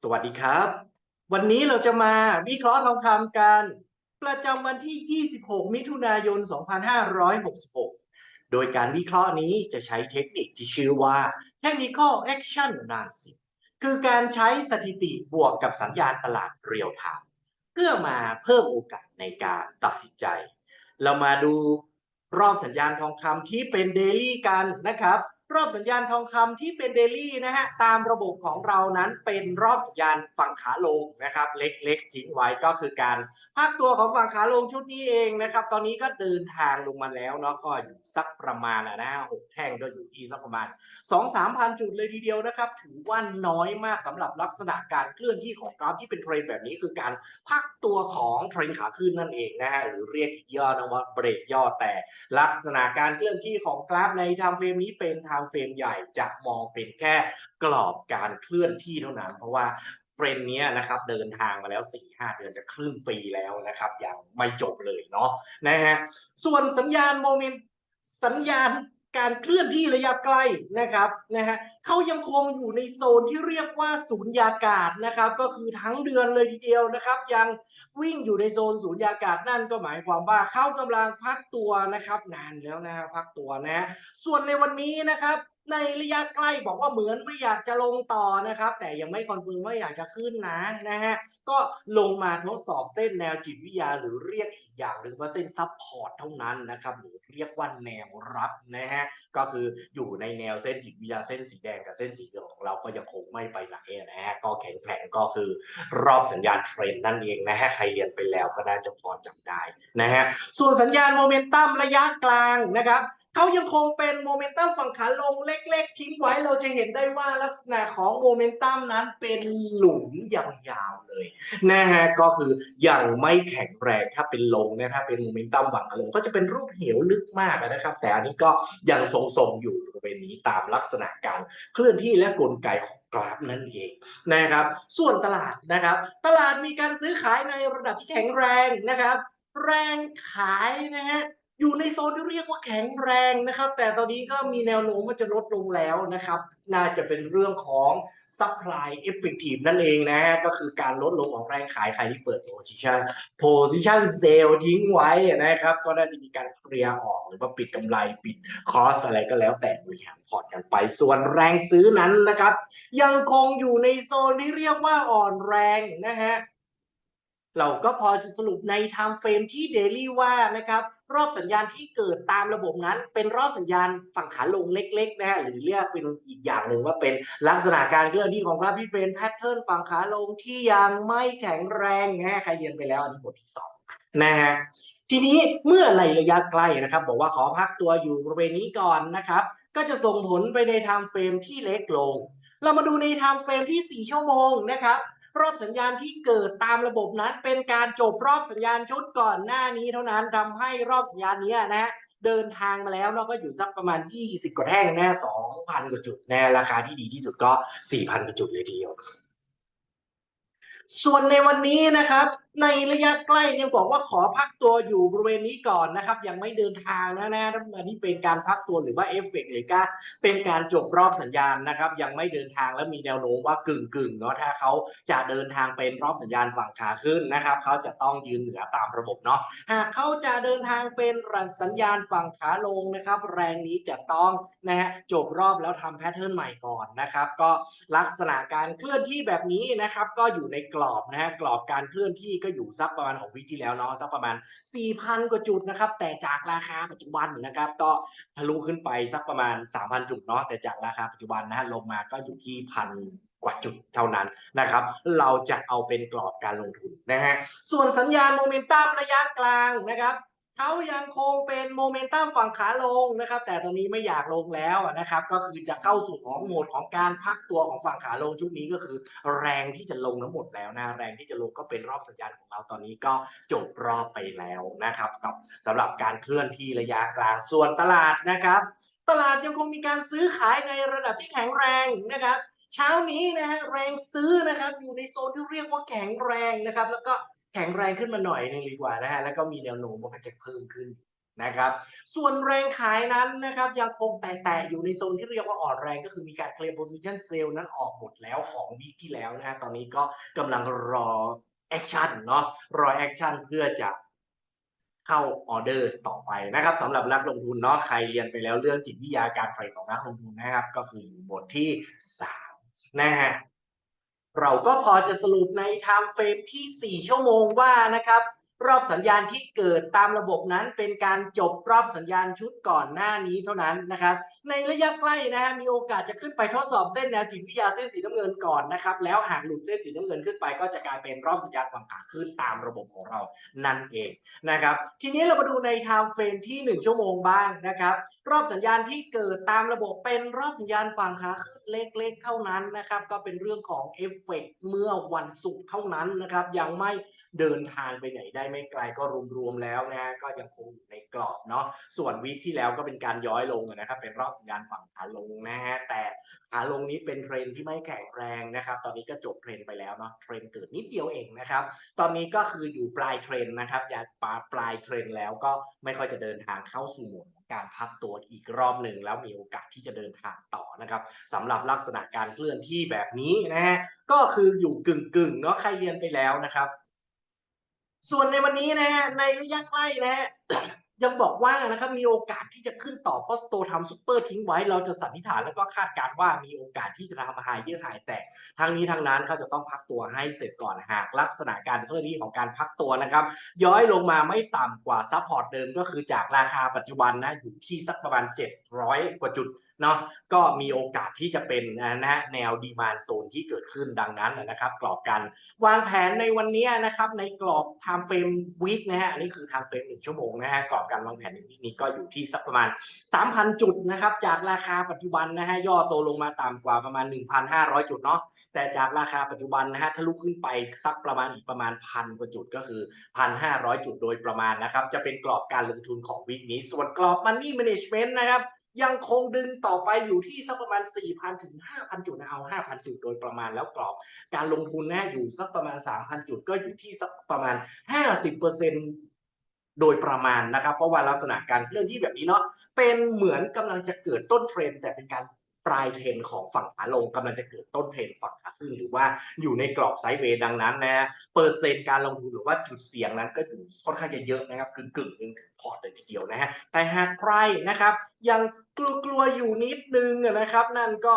สวัสดีครับ วันนี้เราจะมาวิเคราะห์ทองคำกัน ประจำวันที่ 26 มิถุนายน 2566 โดยการวิเคราะห์นี้จะใช้เทคนิคที่ชื่อว่า Technical Action Analysis คือการใช้สถิติบวกกับสัญญาณตลาดเรียลไทม์เพื่อมาเพิ่มโอกาสในการตัดสินใจ เรามาดูรอบสัญญาณทองคำที่เป็นเดลี่กันนะครับรอบสัญญาณทองคำที่เป็นเดลี่นะฮะตามระบบของเรานั้นเป็นรอบสัญญาณฝั่งขาลงนะครับ เล็กๆ ทิ้งไว้ก็คือการพักตัวของฝั่งขาลงชุดนี้เองนะครับ ตอนนี้ก็เดินทางลงมาแล้วเนาะก็อยู่สักประมาณอะนะหกแท่งก็อยู่ที่สักประมาณสองสามพันจุดเลยทีเดียวนะครับ ถือว่าน้อยมากสำหรับลักษณะการเคลื่อนที่ของกราฟที่เป็นเทรนแบบนี้คือการพักตัวของเทรนขาขึ้นนั่นเองนะฮะหรือเรียกอีกย่อนะว่าเบรกย่อแต่ลักษณะการเคลื่อนที่ของกราฟในไทม์เฟรมนี้เป็นไามเฟรมใหญ่จะมองเป็นแค่กรอบการเคลื่อนที่เท่านั้น เพราะว่าเทรนด์นี้นะครับเดินทางมาแล้ว4-5เดือนจะครึ่งปีแล้วนะครับยังไม่จบเลยเนาะนะฮะส่วนสัญญาณโมเมนต์สัญญาณการเคลื่อนที่ระยะใกล้นะครับนะฮะเขายังคงอยู่ในโซนที่เรียกว่าศูนยากาศนะครับ ก็คือทั้งเดือนเลยทีเดียวนะครับ ยังวิ่งอยู่ในโซนศูนยากาศนั่นก็หมายความว่าเขากำลังพักตัวนะครับ นานแล้วนะพักตัวนะ ส่วนในวันนี้นะครับในระยะใกล้บอกว่าเหมือนไม่อยากจะลงต่อนะครับ แต่ยังไม่คอนเฟิร์มว่าอยากจะขึ้นนะนะฮะก็ลงมาทดสอบเส้นแนวจิตวิทยา หรือเรียกอีกอย่างหนึ่งว่าเส้นซับพอร์ตเท่านั้นนะครับหรือเรียกว่าแนวรับนะฮะก็คืออยู่ในแนวเส้นจิตวิทยาเส้นสีแดงกับเส้นสีเหลืองของเราก็ยังคงไม่ไปไหนนะฮะก็แข็งแกร่งก็คือรอบสัญญาณเทรนด์นั่นเองนะฮะใครเรียนไปแล้วก็น่าจะพอจำได้นะฮะส่วนสัญญาณโมเมนตัมระยะกลางนะครับ เขายังคงเป็นโมเมนตัมฝั่งขาลงเล็ก ๆ ทิ้งไว้เราจะเห็นได้ว่าลักษณะของโมเมนตัมนั้นเป็นหลุมยาวๆเลยนะฮะก็คือยังไม่แข็งแรงถ้าเป็นลงนี่ยถ้าเป็นโมเมนตัมฝั่งขาลงก็จะเป็นรูปเหวลึกมากนะครับ แต่อันนี้ก็ยังทรงๆอยู่บริเวณนี้ตามลักษณะการเคลื่อนที่และกลไกของกราฟนั่นเองนะครับ ส่วนตลาดนะครับ ตลาดมีการซื้อขายในระดับที่แข็งแรงนะครับ แรงขายนะฮะ อยู่ในโซนที่เรียกว่าแข็งแรงนะครับ แต่ตอนนี้ก็มีแนวโน้มว่าจะลดลงแล้วนะครับ น่าจะเป็นเรื่องของ supply effective นั่นเองนะฮะก็คือการลดลงของแรงขายใครที่เปิด position position sell ทิ้งไว้นะครับ ก็น่าจะมีการเคลียร์ออกหรือว่าปิดกำไรปิดคอสอะไรก็แล้วแต่บริหารพอร์ตกันไป ส่วนแรงซื้อนั้นนะครับ ยังคงอยู่ในโซนที่เรียกว่าอ่อนแรงนะฮะ เราก็พอจะสรุปใน time frame ที่ daily ว่านะครับรอบสัญญาณที่เกิดตามระบบนั้น เป็นรอบสัญญาณฝั่งขาลงเล็กๆนะฮะหรือเรียกเป็นอีกอย่างหนึ่งว่าเป็นลักษณะการเคลื่อนที่ของกราฟที่เป็นแพทเทิร์นฝั่งขาลงที่ยังไม่แข็งแรงนะฮะใครเรียนไปแล้วอันนี้บทที่สองนะฮะทีนี้เมื่อในระยะใกล้นะครับ บอกว่าขอพักตัวอยู่บริเวณนี้ก่อนนะครับ ก็จะส่งผลไปใน time frame ที่เล็กลง เรามาดูใน time frame ที่ 4 ชั่วโมงนะครับ รอบสัญญาณที่เกิดตามระบบนั้น เป็นการจบรอบสัญญาณชุดก่อนหน้านี้เท่านั้นทำให้รอบสัญญาณนี้นะฮะเดินทางมาแล้วเนาะก็อยู่สักประมาณ 20 กว่าแท่งนะ2,000 กว่าจุดนะราคาที่ดีที่สุดก็ 4,000 กว่าจุดเลยทีเดียวส่วนในวันนี้นะครับในระยะใกล้ยังบอกว่าขอพักตัวอยู่บริเวณนี้ก่อนนะครับ ยังไม่เดินทางนะนะอันนี้เป็นการพักตัวหรือว่าเอฟเฟกหรือการเป็นการจบรอบสัญญาณนะครับ ยังไม่เดินทางและมีแนวโน้มว่ากึ่งกึ่งๆเนาะถ้าเขาจะเดินทางเป็นรอบสัญญาณฝั่งขาขึ้นนะครับ เขาจะต้องยืนเหนือตามระบบเนาะหากเขาจะเดินทางเป็นสัญญาณฝั่งขาลงนะครับ แรงนี้จะต้องนะฮะจบรอบแล้วทำแพทเทิร์นใหม่ก่อนนะครับ ก็ลักษณะการเคลื่อนที่แบบนี้นะครับ ก็อยู่ในกรอบนะฮะกรอบการเคลื่อนที่ก็อยู่สักประมาณ6วิที่แล้วเนาะสักประมาณ 4,000 กว่าจุดนะครับ แต่จากราคาปัจจุบันนะครับ ก็ทะลุขึ้นไปสักประมาณ 3,000 จุดเนาะแต่จากราคาปัจจุบันนะฮะลงมาก็อยู่ที่พันกว่าจุดเท่านั้นนะครับ เราจะเอาเป็นกรอบการลงทุนนะฮะส่วนสัญญาณโมเมนตัมระยะกลางนะครับ เขายังคงเป็นโมเมนตัมฝั่งขาลงนะครับ แต่ตรงนี้ไม่อยากลงแล้วนะครับ ก็คือจะเข้าสู่ของโหมดของการพักตัวของฝั่งขาลงชุดนี้ก็คือ แรงที่จะลงทั้งหมดแล้วนะแรงที่จะลงก็เป็นรอบสัญญาณของเราตอนนี้ก็จบรอบไปแล้วนะครับกับสำหรับการเคลื่อนที่ระยะกลางส่วนตลาดนะครับ ตลาดยังคงมีการซื้อขายในระดับที่แข็งแรงนะครับเช้านี้นะฮะแรงซื้อนะครับอยู่ในโซนที่เรียกว่าแข็งแรงนะครับ แล้วก็ แข็งแรงขึ้นมาหน่อยนึงดีกว่านะฮะแล้วก็มีแนวโน้มว่าจะเพิ่มขึ้นนะครับ ส่วนแรงขายนั้นนะครับยังคงแตะๆอยู่ในโซนที่เรียกว่าอ่อนแรงก็คือมีการ clear position sell นั้นออกหมดแล้วของวีคที่แล้วนะฮะตอนนี้ก็กำลังรอแอคชั่นเนาะรอแอคชั่นเพื่อจะเข้าออเดอร์ต่อไปนะครับสำหรับนักลงทุนเนาะใครเรียนไปแล้วเรื่องจิตวิทยาการเทรดของนักลงทุนนะครับ ก็คืออยู่บทที่สามนะฮะ เราก็พอจะสรุปในไทม์เฟรมที่ 4 ชั่วโมงว่านะครับ รอบสัญญาณที่เกิดตามระบบนั้นเป็นการจบรอบสัญญาณชุดก่อนหน้านี้เท่านั้นนะครับ ในระยะใกล้นะฮะมีโอกาสจะขึ้นไปทดสอบเส้นแนวจิตวิทยาเส้นสีน้ำเงินก่อนนะครับ แล้วหากหลุดเส้นสีน้ำเงินขึ้นไป ก็จะกลายเป็นรอบสัญญาณฝั่งขาขึ้นตามระบบของเรานั่นเองนะครับ ทีนี้เรามาดูใน time frame ที่ 1 ชั่วโมงบ้างนะครับรอบสัญญาณที่เกิดตามระบบเป็นรอบสัญญาณฝั่งขาขึ้นเล็กๆ เท่านั้นนะครับ ก็เป็นเรื่องของเอฟเฟกต์เมื่อวันศุกร์เท่านั้นนะครับ ยังไม่เดินทางไปไหนได้ไม่ไกลก็รวมๆแล้วนะก็ยังคงอยู่ในกรอบเนาะส่วนวีคที่แล้วก็เป็นการย้อยลงนะครับเป็นรอบสัญญาณฝั่งขาลงนะฮะแต่ขาลงนี้เป็นเทรนที่ไม่แข็งแรงนะครับ ตอนนี้ก็จบเทรนไปแล้วเนาะเทรนเกิดนิดเดียวเองนะครับ ตอนนี้ก็คืออยู่ปลายเทรนนะครับอย่าปลาปลายเทรนแล้วก็ไม่ค่อยจะเดินทางเข้าสู่หมดการพักตัวอีกรอบหนึ่งแล้วมีโอกาสที่จะเดินทางต่อนะครับสำหรับลักษณะการเคลื่อนที่แบบนี้นะฮะก็คืออยู่กึ่งๆเนาะใครเรียนไปแล้วนะครับ ส่วนในวันนี้นะฮะในระยะใกล้นะฮะยังบอกว่านะครับมีโอกาสที่จะขึ้นต่อเพราะสโตทำซุปเปอร์ทิ้งไว้ เราจะสันนิษฐานแล้วก็คาดการณ์ว่ามีโอกาสที่จะทำหายเยื่อหายแตกทั้งนี้ทั้งนั้นเขาจะต้องพักตัวให้เสร็จก่อนหากลักษณะการเคลื่อนที่ของการพักตัวนะครับ ย้อยลงมาไม่ต่ำกว่าซัพพอร์ตเดิมก็คือจากราคาปัจจุบันนะอยู่ที่สักประมาณ 700กว่าจุดเนาะก็มีโอกาสที่จะเป็นนะฮะแนวดีมานโซนที่เกิดขึ้นดังนั้นนะครับกรอบการวางแผนในวันนี้นะครับในกรอบ time frame week นะฮะอันนี้คือ time frame 1ชั่วโมงนะฮะกรอบการวางแผนในวีคนี้ก็อยู่ที่สักประมาณ 3,000 จุดนะครับจากราคาปัจจุบันนะฮะย่อตัวลงมาต่ำกว่าประมาณ 1,500 จุดเนาะแต่จากราคาปัจจุบันนะฮะทะลุขึ้นไปสักประมาณอีกประมาณพันกว่าจุดก็คือ 1,500 จุดโดยประมาณนะครับจะเป็นกรอบการลงทุนของวีคนี้ ส่วนกรอบ Money Management นะครับ ยังคงดึงต่อไปอยู่ที่สักประมาณ 4,000 ถึง 5,000 จุดนะเอา 5,000 จุดโดยประมาณแล้วกรอบการลงทุนนะอยู่สักประมาณ 3,000 จุดก็อยู่ที่สักประมาณ 50%โดยประมาณนะครับ เพราะว่าลักษณะการเคลื่อนที่แบบนี้เนาะเป็นเหมือนกำลังจะเกิดต้นเทรนแต่เป็นการ ปลายเทรนของฝั่งขาลงกำลังจะเกิดต้นเทรนฝั่งขาขึ้นหรือว่าอยู่ในกรอบไซด์เวย์ดังนั้นนะเปอร์เซ็นต์การลงทุนหรือว่าจุดเสี่ยงนั้นก็อยู่ค่อนข้างจะเยอะนะครับกึ่งกึ่งหนึ่งถึงพอร์ตเลยทีเดียวนะฮะแต่หากใครนะครับ ยังกลัวๆอยู่นิดนึงนะครับ นั่นก็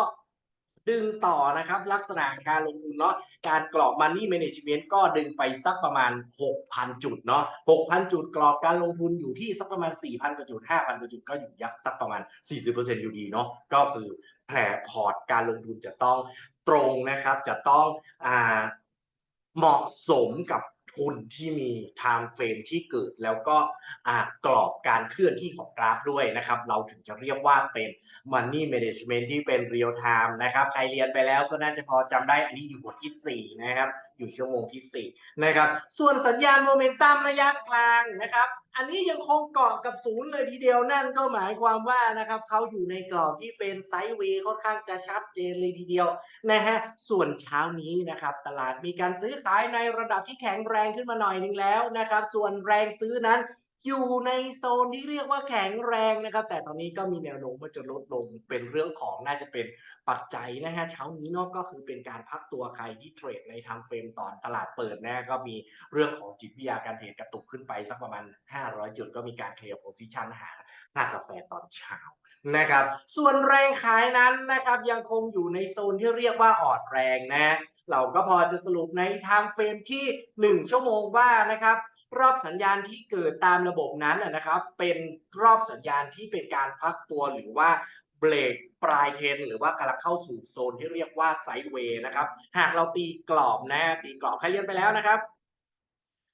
ดึงต่อนะครับ ลักษณะการลงทุนเนาะการกรอบ Money Management ก็ดึงไปสักประมาณ 6,000 จุดเนาะ6,000 จุดกรอบการลงทุนอยู่ที่สักประมาณ 4,000กว่าจุด 5,000กว่าจุดก็อยู่ยักสักประมาณ 40%อยู่ดีเนาะก็คือแผลพอร์ตการลงทุนจะต้องตรงนะครับ จะต้องอ่าเหมาะสมกับ ทุนที่มีไทม์เฟรมที่เกิดแล้วก็กรอบการเคลื่อนที่ของกราฟด้วยนะครับ เราถึงจะเรียกว่าเป็น money management ที่เป็น real time นะครับ ใครเรียนไปแล้วก็น่าจะพอจำได้อันนี้อยู่บทที่ 4 นะครับ อยู่ชั่วโมงที่ 4 นะครับ ส่วนสัญญาณโมเมนตัมระยะกลางนะครับ อันนี้ยังคงเกาะกับศูนย์เลยทีเดียวนั่นก็หมายความว่านะครับเขาอยู่ในกรอบที่เป็นไซด์เวย์ค่อนข้างจะชัดเจนเลยทีเดียวนะฮะส่วนเช้านี้นะครับตลาดมีการซื้อขายในระดับที่แข็งแรงขึ้นมาหน่อยหนึงแล้วนะครับส่วนแรงซื้อนั้น อยู่ในโซนที่เรียกว่าแข็งแรงนะครับ แต่ตอนนี้ก็มีแนวโน้มว่าจะลดลงเป็นเรื่องของน่าจะเป็นปัจจัยนะฮะเช้านี้นอกก็คือเป็นการพักตัวใครที่เทรดในทางเฟรมตอนตลาดเปิดนะก็มีเรื่องของจิตวิทยาการเทรดกระตุกขึ้นไปสักประมาณ 500 จุดก็มีการเคลียร์โพซิชันหาหน้ากาแฟตอนเช้านะครับ ส่วนแรงขายนั้นนะครับยังคงอยู่ในโซนที่เรียกว่าอ่อนแรงนะ เราก็พอจะสรุปในไทม์เฟรมที่ 1 ชั่วโมงว่านะครับ รอบสัญญาณที่เกิดตามระบบนั้นนะนะครับ เป็นรอบสัญญาณที่เป็นการพักตัวหรือว่าเบรกปลายเทนหรือว่ากำลังเข้าสู่โซนที่เรียกว่าไซด์เวย์นะครับ หากเราตีกรอบนะตีกรอบใครเรียนไปแล้วนะครับ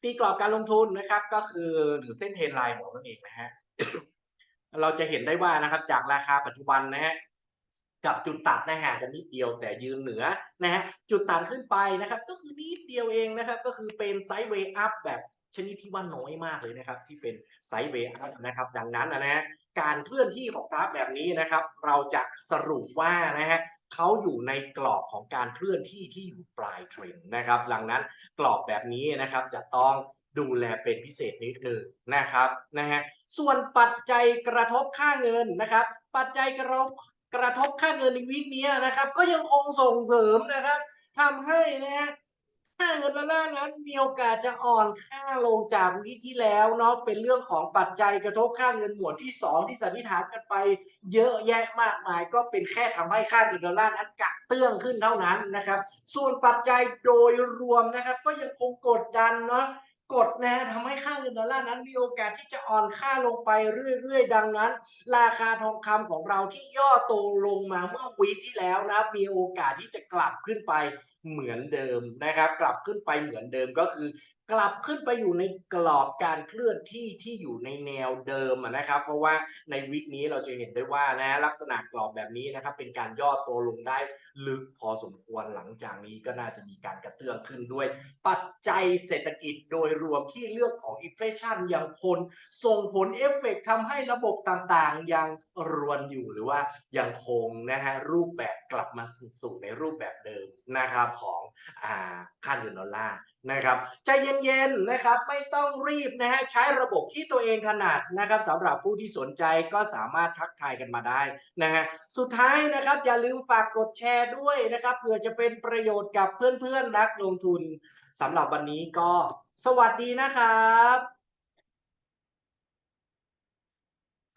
ตีกรอบการลงทุนนะครับ ก็คือหรือเส้นเทรนไลน์ของเราเองนะฮะเราจะเห็นได้ว่านะครับ จากราคาปัจจุบันนะฮะกับจุดตัดนะห่างกันนิดเดียวแต่ยืนเหนือนะฮะจุดตัดขึ้นไปนะครับ ก็คือนิดเดียวเองนะครับ ก็คือเป็นไซด์เวย์อัพแบบ ชนิดที่ว่าน้อยมากเลยนะครับ ที่เป็นไซด์เวย์อัพนะครับ ดังนั้นนะฮะการเคลื่อนที่ของกราฟแบบนี้นะครับ เราจะสรุปว่านะฮะเขาอยู่ในกรอบของการเคลื่อนที่ที่อยู่ปลายเทรนนะครับ ดังนั้นกรอบแบบนี้นะครับจะต้องดูแลเป็นพิเศษนิดนึงนะครับนะฮะส่วนปัจจัยกระทบค่าเงินนะครับ ปัจจัยกระทบกระทบค่าเงินในวีคนี้นะครับ ก็ยังคงส่งเสริมนะครับทำให้นะฮะ เงินดอลลาร์นั้นมีโอกาสจะอ่อนค่าลงจากวีคที่แล้วเนาะเป็นเรื่องของปัจจัยกระทบค่าเงินหมวดที่สองที่สันนิษฐานกันไป เยอะแยะมากมาย ก็เป็นแค่ทำให้ค่าเงินดอลลาร์นั้นกระเตื้องขึ้นเท่านั้นนะครับ ส่วนปัจจัยโดยรวมนะครับ ก็ยังคงกดดันเนาะกดนะฮะทำให้ค่าเงินดอลลาร์นั้นมีโอกาสที่จะอ่อนค่าลงไปเรื่อยๆ ดังนั้น ราคาทองคำของเราที่ย่อตัวลงมาเมื่อวีคที่แล้วนะมีโอกาสที่จะกลับขึ้นไป เหมือนเดิมนะครับ กลับขึ้นไปเหมือนเดิมก็คือ กลับขึ้นไปอยู่ในกรอบการเคลื่อนที่ที่อยู่ในแนวเดิมนะครับ เพราะว่าในวีคนี้เราจะเห็นได้ว่านะลักษณะกรอบแบบนี้นะครับ เป็นการย่อตัวลงได้ลึกพอสมควรหลังจากนี้ก็น่าจะมีการกระเตื้องขึ้นด้วย ปัจจัยเศรษฐกิจโดยรวมที่เรื่องของอินฟลชันยังคงส่งผลเอฟเฟกต์ทำให้ระบบต่างๆ ยังรวนอยู่หรือว่ายังคงนะฮะรูปแบบกลับมาสู่ในรูปแบบเดิมนะครับของอ่าค่าเงินดอลลาร์นะครับใจเย็นๆนะครับไม่ต้องรีบนะฮะใช้ระบบที่ตัวเองถนัดนะครับสำหรับผู้ที่สนใจก็สามารถทักทายกันมาได้นะฮะสุดท้ายนะครับอย่าลืมฝากกดแชร์ด้วยนะครับเผื่อจะเป็นประโยชน์กับเพื่อนๆนักลงทุนสำหรับวันนี้ก็สวัสดีนะครับ